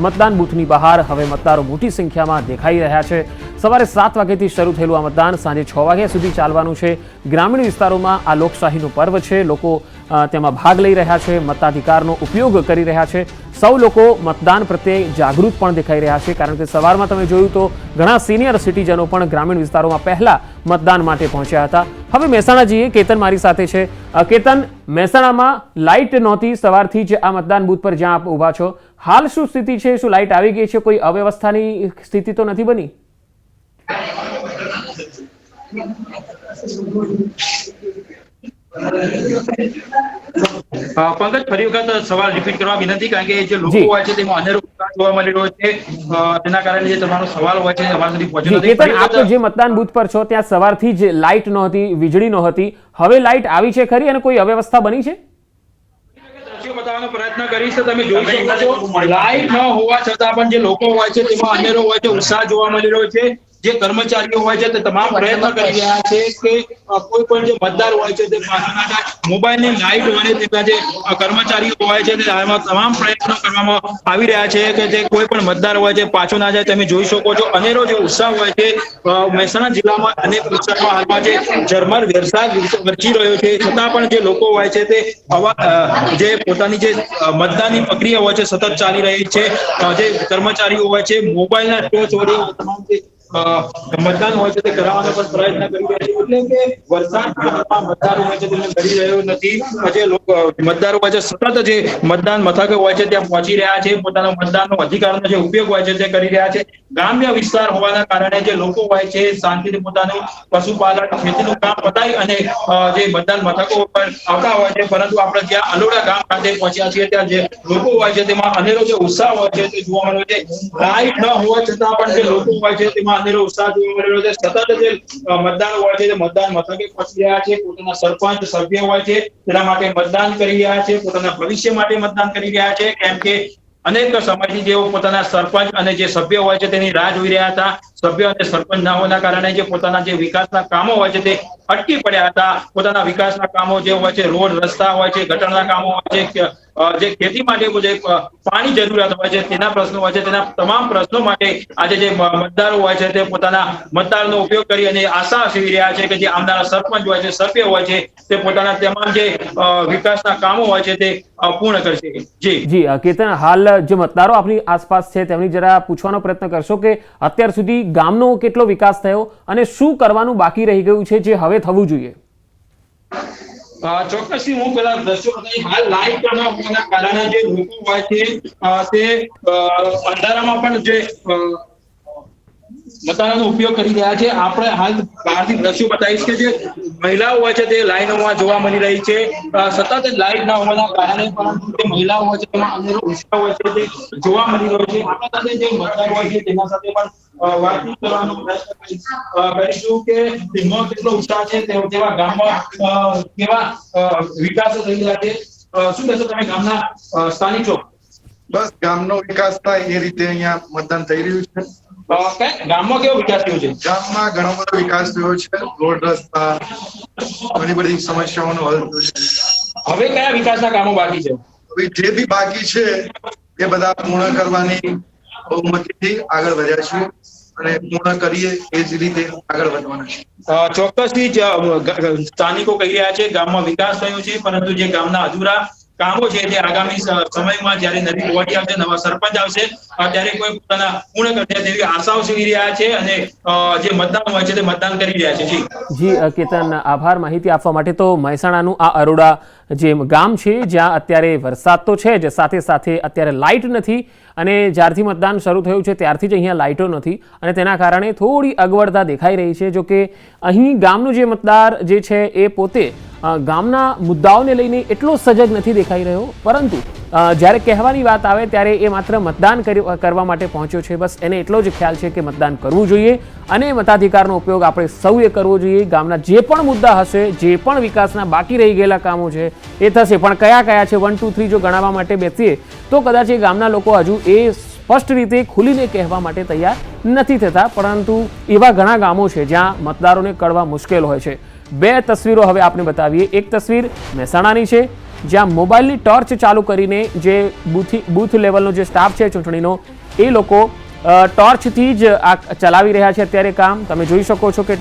મતદાન બૂથની બહાર હવે મતદારો મોટી સંખ્યામાં દેખાઈ રહ્યા છે. સવારે સાત વાગ્યાથી શરૂ થયેલું આ મતદાન, સાંજે છ વાગ્યા સુધી ચાલવાનું છે. ગ્રામીણ વિસ્તારોમાં આ લોકશાહીનું પર્વ છે. લોકો તેમાં ભાગ લઈ રહ્યા છે, મતાધિકારનો ઉપયોગ કરી રહ્યા છે. સૌ લોકો મતદાન પ્રત્યે જાગૃત પણ દેખાઈ રહ્યા છે. કારણ કે સવારમાં તમે જોયું તો ઘણા સિનિયર સિટીઝનો પણ ગ્રામીણ વિસ્તારોમાં પહેલા મતદાન માટે પહોંચ્યા હતા. હવે મહેસાણા જઈએ કેતન મારી સાથે છે. કેતન, મહેસાણામાં લાઇટ નહોતી. સવારથી જ આ મતદાન બૂથ પર જ્યાં આપ ઊભા છો હાલ શું સ્થિતિ છે? શું લાઇટ આવી ગઈ છે? કોઈ અવ્યવસ્થાની સ્થિતિ તો નથી બની? પંકજ ફરી વખત સવાલ રિપીટ કરવા વિનંતી કારણ કે જે લોકો હોય છે તેમાં અનેરો જોવા મળી રહ્યો છે. તેના કારણે જે તમારો સવાલ હોય છે અમારા સુધી પહોંચ્યો નથી. આપ તો જે મતદાન બૂથ પર છો ત્યાં સવારથી જ લાઇટ નહોતી વીજળી નહોતી. હવે લાઇટ આવી છે ખરી અને કોઈ અવ્યવસ્થા બની છે? બતાવવાનો પ્રયત્ન કરીશ તમે જોઈ શકો છો. લાઈવ ન હોવા છતાં પણ જે લોકો હોય છે તેમાં અનેરો હોય છે ઉત્સાહ જોવા મળી રહ્યો છે. જે કર્મચારીઓ હોય છે તે તમામ પ્રયત્ન કરી રહ્યા છે કે કોઈ પણ જે મતદાર હોય છે તે મોબાઈલની લાઈટ વડે તેના જે કર્મચારીઓ હોય છે તે આમાં તમામ પ્રયત્નો કરવામાં આવી રહ્યા છે કે જે કોઈ પણ મતદાર હોય છે પાછો ના જાય તમે જોઈ શકો છો. અનેરો જે ઉત્સાહ હોય છે મહેસાણા જિલ્લામાં અનેક વિસ્તારમાં હાલમાં જે ઝરમર વરસાદ વરસી રહ્યો છે. છતાં પણ જે લોકો હોય છે તે જે પોતાની જે મતદાનની પ્રક્રિયા હોય છે સતત ચાલી રહી છે. જે કર્મચારીઓ હોય છે મોબાઈલના ટોચ વડે તમામ જે મતદાન હોય છે તે કરાવવાનો પણ પ્રયત્ન કરી રહ્યા છે. એટલે કે મતદારો હોય સતત જે મતદાન મથકે હોય છે, ત્યાં પહોંચી રહ્યા છે. પોતાના મતદાનનો અધિકારનો જે ઉપયોગ હોય છે, તે કરી રહ્યા છે. ગ્રામ્ય વિસ્તાર હોવાના કારણે જે લોકો હોય છે, શાંતિથી પોતાનું પશુપાલન, ખેતીનું કામ બતાવી અને જે મતદાન મથકો પર આવતા હોય છે, પરંતુ આપણે જ્યાં અલોડા ગામ ખાતે પહોંચ્યા છીએ, ત્યાં જે લોકો હોય છે, તેમાં અનેરો જે ઉત્સાહ હોય છે, તે જોવા મળ્યો છે. લાઈટ ન હોવા છતાં પણ જે લોકો હોય છે, તેમાં અનેરો ઉત્સાહ જોવા મળ્યો છે. સતત જે મતદાન હોય છે મતદાન મથકે પહોંચી રહ્યા છે, પોતાના સરપંચ, સભ્ય હોય છે, તેના માટે મતદાન કરી રહ્યા છે, પોતાના ભવિષ્ય માટે મતદાન કરી રહ્યા છે, કેમ કે અનેક સમયથી જેઓ પોતાના સરપંચ અને જે સભ્ય હોય છે, તેની રાહ જોઈ રહ્યા હતા. સભ્ય અને સરપંચ ના હોવાના કારણે જે પોતાના જે વિકાસના કામો હોય છે, તે અટકી પડ્યા હતા. પોતાના વિકાસના કામો જે હોય છે, રોડ, રસ્તા હોય છે, ગટરના કામો હોય છે જે ખેતી માટે જે પાણી જરૂરિયાત હોય છે, તેના પ્રશ્નો હોય છે, તેના તમામ પ્રશ્નો માટે આજે જે મતદારો હોય છે, તે પોતાના મતદારનો ઉપયોગ કરી અને આશા સેવી રહ્યા છે કે જે આવનારા સરપંચ હોય છે, સભ્ય હોય છે, તે પોતાના તમામ જે વિકાસના કામો હોય છે, તે પૂર્ણ કરશે. જી. જી કેતન, હાલ જે મતદારો આપની આસપાસ છે, તેમની જરા પૂછવાનો પ્રયત્ન કરશો કે અત્યાર સુધી ગામનો કેટલો વિકાસ થયો અને શું કરવાનું બાકી રહી ગયું છે, જે હવે થવું જોઈએ. ચોક્કસથી હું પેલા દ્રશ્યો હાલ લાઈવ ન હોવાના કારણે જે લોકો હોય છે તે અંધારામાં પણ જે મતદાનનો ઉપયોગ કરી રહ્યા છે. આપણે હાલ બહારથી દ્રશ્યો બતાવીશ કે જે મહિલાઓ હોય છે, તે લાઈનોમાં જોવા મળી રહી છે. સતત લાઈટ ના હોવાના કારણે પરંતુ જે મહિલાઓ હોય છે, તેમાં અનેરો ઉત્સાહ હોય છે, તે જોવા મળી રહ્યો છે. આપણા સાથે જે મતદાર હોય છે, તેના સાથે પણ વાતચીત કરવાનો પ્રયત્ન કરીશ. કે તેમનો કેટલો ઉત્સાહ છે તેવા ગામમાં કેવા વિકાસો થઈ રહ્યા છે. શું કહેશો તમે ગામના સ્થાનિક? છો બસ, ગામનો વિકાસ થાય એ રીતે અહીંયા મતદાન થઈ રહ્યું છે. ગામમાં કેવો વિકાસ થયો છે? ગામમાં ઘણો બધો વિકાસ થયો છે. રોડ રસ્તા ઘણી બધી સમસ્યાઓનો હલ થયો છે. હવે કયા વિકાસના કામો બાકી છે? હવે જે બી બાકી છે એ બધા પૂર્ણ કરવાની બહુમતીથી આગળ વધ્યા છીએ અને પૂર્ણ કરીએ એ જ રીતે આગળ વધવાના છે ચોક્કસથી સ્થાનિકો કહી રહ્યા છે ગામમાં વિકાસ થયો છે પરંતુ જે ગામના અધૂરા કામો છે તે આગામી સમયમાં જ્યારે નવી બોડી આવશે, નવા સરપંચ આવશે ત્યારે કોઈ પોતાના પૂર્ણ કરશે તેવી આશાઓ સેવી રહ્યા છે અને જે મતદાન હોય છે તે મતદાન કરી રહ્યા છે. જી. જી કેતન, આભાર માહિતી આપવા માટે તો મહેસાણાનું આ અરોડા જે ગામ છે, જ્યાં અત્યારે વરસાદ તો છે જ, સાથે સાથે અત્યારે લાઇટ નથી અને જ્યારથી મતદાન શરૂ થયું છે, ત્યારથી જ અહીંયા લાઇટો નથી અને તેના કારણે થોડી અગવડતા દેખાઈ રહી છે. જો કે અહીં ગામનું જે મતદાર જે છે એ પોતે ગામના મુદ્દાઓને લઈને એટલો સજગ નથી દેખાઈ રહ્યો. પરંતુ જ્યારે કહેવાની વાત આવે ત્યારે એ માત્ર મતદાન કરી- કરવા માટે પહોંચ્યો છે. બસ એને એટલો જ ખ્યાલ છે કે મતદાન કરવું જોઈએ અને મતાધિકારનો ઉપયોગ આપણે સૌએ કરવો જોઈએ. ગામના જે પણ મુદ્દા હશે, જે પણ વિકાસના બાકી રહી ગયેલા કામો છે, એ થશે. પણ કયા કયા છે? વન ટુ થ્રી જો ગણાવવા માટે બેસીએ, તો કદાચ એ ગામના લોકો હજુ એ સ્પષ્ટ રીતે ખુલીને કહેવા માટે તૈયાર નથી થતા, પરંતુ એવા ઘણા ગામો છે જ્યાં મતદારોને કળવા મુશ્કેલ હોય છે. બે તસવીરો હવે આપણે બતાવીએ. એક તસવીર મહેસાણાની છે, જ્યાં મોબાઈલની ટોર્ચ ચાલુ કરીને જે બુથી, બૂથ લેવલનો જે સ્ટાફ છે ચૂંટણીનો, એ લોકો ટોર્ચથી જ આ ચલાવી રહ્યા છે અત્યારે કામ. તમે જોઈ શકો છો કે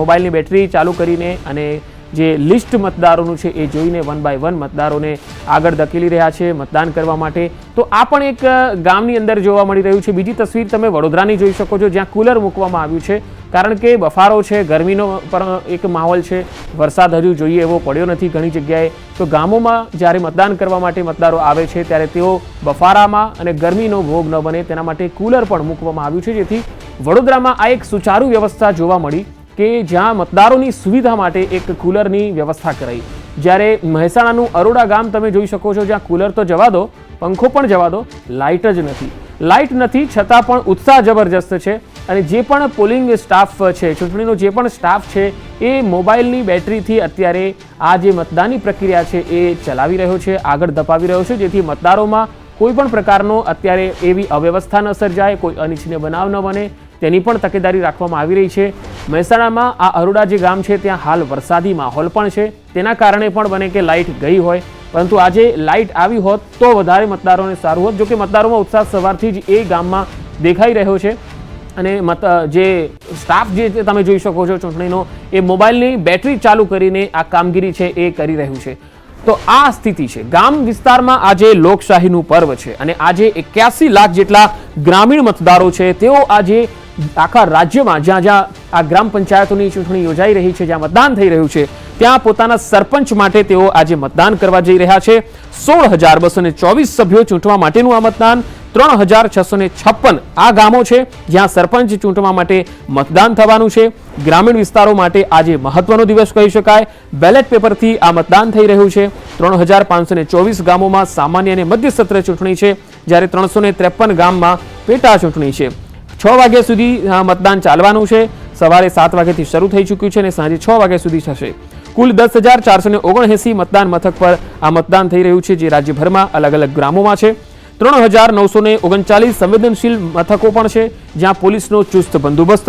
મોબાઈલની બેટરી ચાલુ કરીને અને જે લિસ્ટ મતદારોનું છે એ જોઈને વન બાય વન મતદારોને આગળ ધકેલી રહ્યા છે મતદાન કરવા માટે. તો આ પણ એક ગામની અંદર જોવા મળી રહ્યું છે. બીજી તસવીર તમે વડોદરાની જોઈ શકો છો, જ્યાં કુલર મૂકવામાં આવ્યું છે. કારણ કે બફારો છે, ગરમીનો પણ એક માહોલ છે. વરસાદ હજુ જોઈએ એવો પડ્યો નથી ઘણી જગ્યાએ. તો ગામોમાં જ્યારે મતદાન કરવા માટે મતદારો આવે છે, ત્યારે તેઓ બફારામાં અને ગરમીનો ભોગ ન બને. તેના માટે કુલર પણ મૂકવામાં આવ્યું છે. જેથી વડોદરામાં આ એક સુચારુ વ્યવસ્થા જોવા મળી. કે જ્યાં મતદારોની સુવિધા માટે એક કુલરની વ્યવસ્થા કરાઈ. જ્યારે મહેસાણાનું અરોડા ગામ તમે જોઈ શકો છો, જ્યાં કુલર તો જવા દો, પંખો પણ જવા દો, લાઇટ જ નથી. લાઇટ નથી, છતાં પણ ઉત્સાહ જબરજસ્ત છે અને જે પણ પોલિંગ સ્ટાફ છે, ચૂંટણીનો જે પણ સ્ટાફ છે, એ મોબાઈલની બેટરીથી અત્યારે આ જે મતદાનની પ્રક્રિયા છે, એ ચલાવી રહ્યો છે, આગળ ધપાવી રહ્યો છે, જેથી મતદારોમાં કોઈ પણ પ્રકારનો અત્યારે એવી અવ્યવસ્થા ન સર્જાય, કોઈ અનિચ્છનીય બનાવ ન બને. તેની પણ તકેદારી રાખવામાં આવી રહી છે. મહેસાણામાં આ અરોડા જે ગામ છે, ત્યાં હાલ વરસાદી માહોલ પણ છે. તેના કારણે પણ બને કે લાઇટ ગઈ હોય. પરંતુ આજે લાઇટ આવી હોત તો વધારે મતદારોને સારું હોત જો કે મતદારોમાં ઉત્સાહ સવારથી જ એ ગામમાં દેખાઈ રહ્યો છે. અને મત જે સ્ટાફ જે તમે જોઈ શકો છો ચૂંટણીનો, એ મોબાઈલની બેટરી ચાલુ કરીને આ કામગીરી છે, એ કરી રહ્યું છે. તો આ સ્થિતિ છે. ગામ વિસ્તારમાં આજે લોકશાહીનું પર્વ છે. અને આજે એક્યાસી લાખ જેટલા ગ્રામીણ મતદારો છે, તેઓ આજે આખા રાજ્યમાં જ્યાં જ્યાં આ ગ્રામ પંચાયતોની ચૂંટણી યોજાઈ રહી છે, જ્યાં મતદાન થઈ રહ્યું છે, ત્યાં પોતાના સરપંચ માટે તેઓ આજે મતદાન કરવા જઈ રહ્યા છે. સોળ હજાર બસો ને ચોવીસ સભ્યો ચૂંટવા માટેનું આ મતદાન, ત્રણ હજાર છસો ને છપ્પન આ ગામો છે, જ્યાં સરપંચ ચૂંટવા માટે મતદાન થવાનું છે. ગ્રામીણ વિસ્તારો માટે આજે મહત્વનો દિવસ કહી શકાય. બેલેટ પેપરથી આ મતદાન થઈ રહ્યું છે. ત્રણ હજાર પાંચસો ને ચોવીસ ગામોમાં સામાન્ય અને મધ્ય સત્ર ચૂંટણી છે, જ્યારે ત્રણસો ને ત્રેપન ગામમાં પેટા ચૂંટણી છે. છ વાગ્યા સુધી મતદાન ચાલવાનું છે. સવારે સાત વાગ્યાથી શરૂ થઈ ચૂક્યું છે અને સાંજે છ વાગ્યા સુધી થશે. કુલ દસ હજાર ચારસો ઓગણએંસી મતદાન મથક પર આ મતદાન થઈ રહ્યું છે, જે રાજ્યભરમાં અલગ અલગ ગ્રામોમાં છે. ત્રણ હજાર નવસો ઓગણચાલીસ સંવેદનશીલ મથકો પણ છે, જ્યાં પોલીસનો ચુસ્ત બંદોબસ્ત